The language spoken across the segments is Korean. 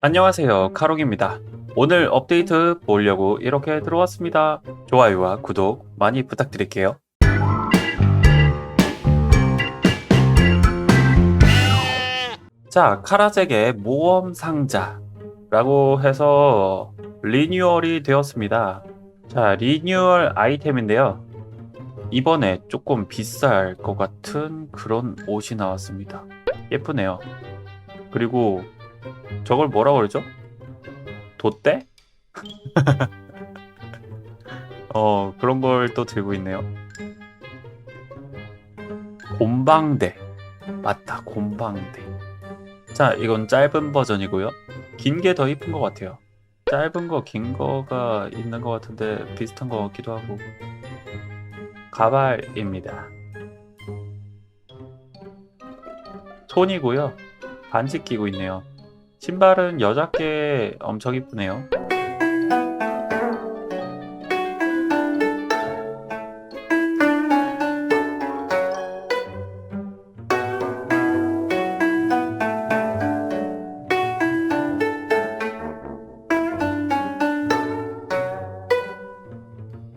안녕하세요 카롱입니다. 오늘 업데이트 보려고 이렇게 들어왔습니다. 좋아요와 구독 많이 부탁드릴게요. 자 카라잭의 모험 상자라고 해서 리뉴얼이 되었습니다. 자 리뉴얼 아이템인데요. 이번에 조금 비쌀 것 같은 그런 옷이 나왔습니다. 예쁘네요. 그리고 저걸 뭐라 그러죠? 돛대? 어 그런 걸 또 들고 있네요. 곰방대 맞다 곰방대. 자 이건 짧은 버전이고요. 긴 게 더 이쁜 것 같아요. 짧은 거 긴 거가 있는 것 같은데 비슷한 것 같기도 하고 가발입니다. 손이고요. 반지 끼고 있네요. 신발은 여자께 엄청 이쁘네요.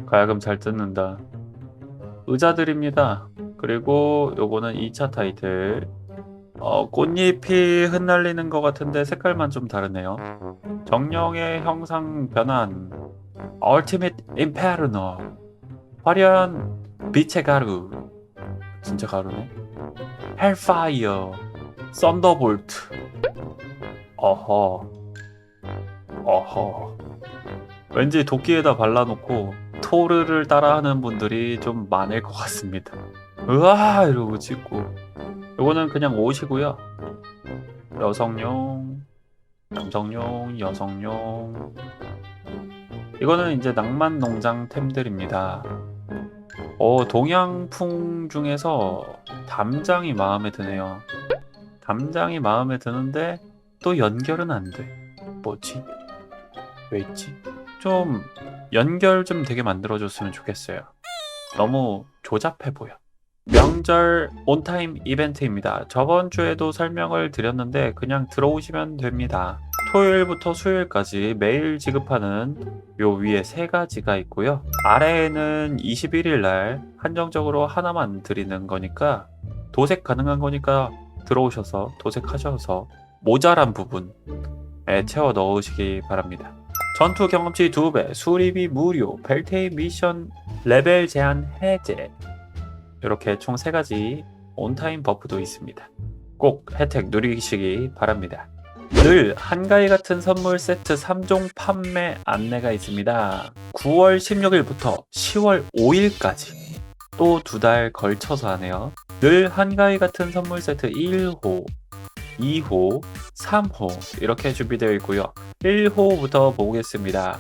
가야금 잘 뜯는다. 의자들입니다. 그리고 요거는 2차 타이틀. 어, 꽃잎이 흩날리는 것 같은데 색깔만 좀 다르네요. 정령의 형상 변환, Ultimate Inferno, 화려한 빛의 가루, 진짜 가루네. Hellfire, 썬더볼트. 어허, 어허. 왠지 도끼에다 발라놓고 토르를 따라하는 분들이 좀 많을 것 같습니다. 으아 이러고 찍고. 요거는 그냥 옷이고요. 여성용, 남성용, 여성용. 이거는 이제 낭만 농장 템들입니다. 어, 동양풍 중에서 담장이 마음에 드네요. 담장이 마음에 드는데 또 연결은 안 돼. 뭐지? 왜 있지? 좀 연결 좀 되게 만들어줬으면 좋겠어요. 너무 조잡해 보여. 명절 온타임 이벤트입니다. 저번 주에도 설명을 드렸는데 그냥 들어오시면 됩니다. 토요일부터 수요일까지 매일 지급하는 요 위에 세 가지가 있고요. 아래에는 21일 날 한정적으로 하나만 드리는 거니까 도색 가능한 거니까 들어오셔서 도색하셔서 모자란 부분에 채워 넣으시기 바랍니다. 전투 경험치 2배, 수리비 무료, 벨테이 미션 레벨 제한 해제, 이렇게 총세 가지 온타임 버프도 있습니다. 꼭 혜택 누리시기 바랍니다. 늘 한가위 같은 선물 세트 3종 판매 안내가 있습니다. 9월 16일부터 10월 5일까지 또 두 달 걸쳐서 하네요. 늘 한가위 같은 선물 세트 1호, 2호, 3호 이렇게 준비되어 있고요. 1호부터 보겠습니다.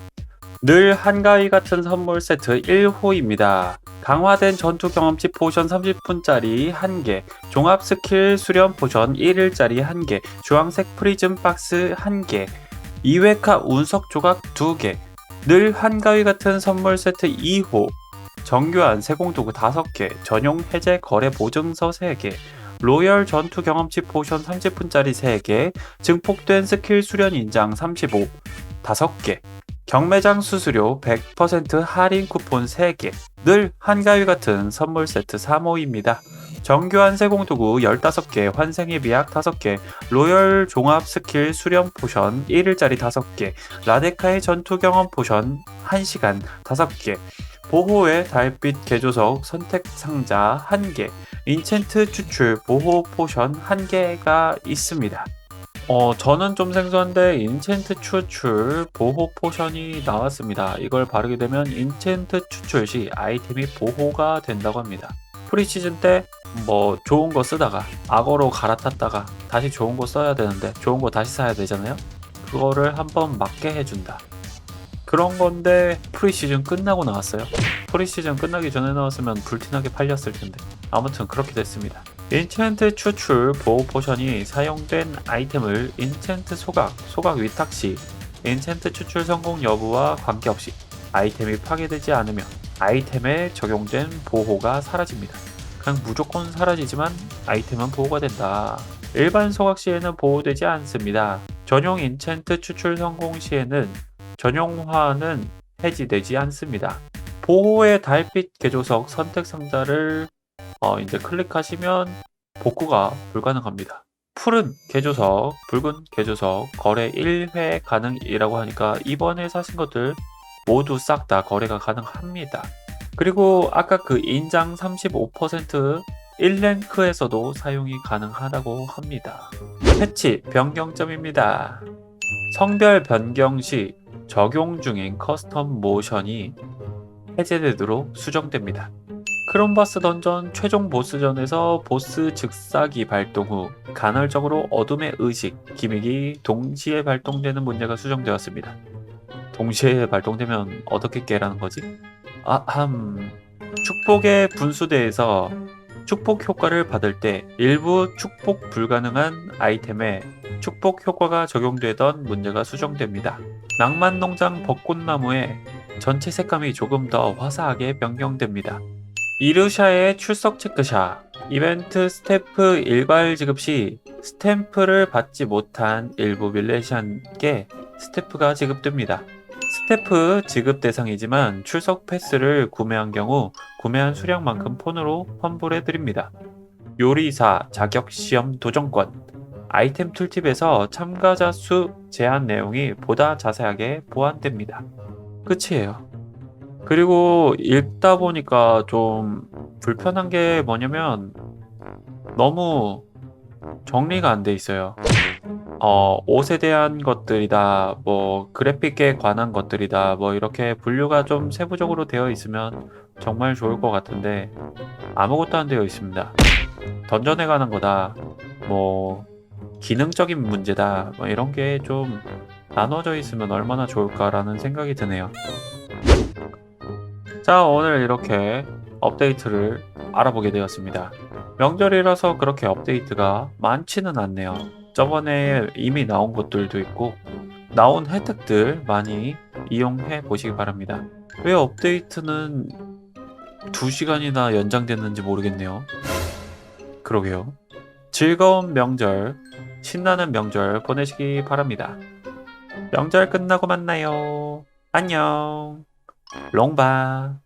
늘 한가위 같은 선물 세트 1호입니다. 강화된 전투 경험치 포션 30분짜리 1개, 종합 스킬 수련 포션 1일짜리 1개, 주황색 프리즘 박스 1개, 2회카 운석 조각 2개, 늘 한가위 같은 선물 세트 2호, 정교한 세공도구 5개, 전용 해제 거래 보증서 3개, 로열 전투 경험치 포션 30분짜리 3개, 증폭된 스킬 수련 인장 35, 5개, 경매장 수수료 100% 할인 쿠폰 3개, 늘 한가위 같은 선물 세트 3호입니다. 정교한 세공도구 15개, 환생의 미약 5개, 로열 종합 스킬 수련 포션 1일짜리 5개, 라데카의 전투 경험 포션 1시간 5개, 보호의 달빛 개조석 선택 상자 1개, 인챈트 추출 보호 포션 1개가 있습니다. 어, 저는 좀 생소한데 인챈트 추출 보호 포션이 나왔습니다. 이걸 바르게 되면 인챈트 추출 시 아이템이 보호가 된다고 합니다. 프리시즌 때 뭐 좋은 거 쓰다가 악어로 갈아탔다가 다시 좋은 거 써야 되는데 좋은 거 다시 사야 되잖아요. 그거를 한번 맞게 해준다. 그런 건데 프리시즌 끝나고 나왔어요. 프리시즌 끝나기 전에 나왔으면 불티나게 팔렸을 텐데 아무튼 그렇게 됐습니다. 인챈트 추출 보호 포션이 사용된 아이템을 인챈트 소각, 소각 위탁 시 인챈트 추출 성공 여부와 관계없이 아이템이 파괴되지 않으면 아이템에 적용된 보호가 사라집니다. 그냥 무조건 사라지지만 아이템은 보호가 된다. 일반 소각 시에는 보호되지 않습니다. 전용 인챈트 추출 성공 시에는 전용화는 해지되지 않습니다. 보호의 달빛 개조석 선택 상자를 어, 이제 클릭하시면 복구가 불가능합니다. 푸른 개조석, 붉은 개조석, 거래 1회 가능이라고 하니까 이번에 사신 것들 모두 싹 다 거래가 가능합니다. 그리고 아까 그 인장 35% 1랭크에서도 사용이 가능하다고 합니다. 패치 변경점입니다. 성별 변경 시 적용 중인 커스텀 모션이 해제되도록 수정됩니다. 크롬바스 던전 최종 보스전에서 보스 즉사기 발동 후 간헐적으로 어둠의 의식, 기믹이 동시에 발동되는 문제가 수정되었습니다. 동시에 발동되면 어떻게 깨라는 거지? 아함. 축복의 분수대에서 축복 효과를 받을 때 일부 축복 불가능한 아이템에 축복 효과가 적용되던 문제가 수정됩니다. 낭만농장 벚꽃나무에 전체 색감이 조금 더 화사하게 변경됩니다. 이르샤의 출석 체크샷 이벤트 스태프 일괄 지급 시 스탬프를 받지 못한 일부 밀레시안께 스태프가 지급됩니다. 스태프 지급 대상이지만 출석 패스를 구매한 경우 구매한 수량만큼 폰으로 환불해 드립니다. 요리사 자격 시험 도전권 아이템 툴팁에서 참가자 수 제한 내용이 보다 자세하게 보완됩니다. 끝이에요. 그리고 읽다 보니까 좀 불편한 게 뭐냐면 너무 정리가 안 돼 있어요. 어, 옷에 대한 것들이다, 뭐, 그래픽에 관한 것들이다, 뭐, 이렇게 분류가 좀 세부적으로 되어 있으면 정말 좋을 것 같은데, 아무것도 안 되어 있습니다. 던전에 관한 거다, 뭐, 기능적인 문제다, 뭐, 이런 게 좀 나눠져 있으면 얼마나 좋을까라는 생각이 드네요. 자, 오늘 이렇게 업데이트를 알아보게 되었습니다. 명절이라서 그렇게 업데이트가 많지는 않네요. 저번에 이미 나온 것들도 있고 나온 혜택들 많이 이용해 보시기 바랍니다. 왜 업데이트는 2시간이나 연장됐는지 모르겠네요. 그러게요. 즐거운 명절, 신나는 명절 보내시기 바랍니다. 명절 끝나고 만나요. 안녕. 롱바.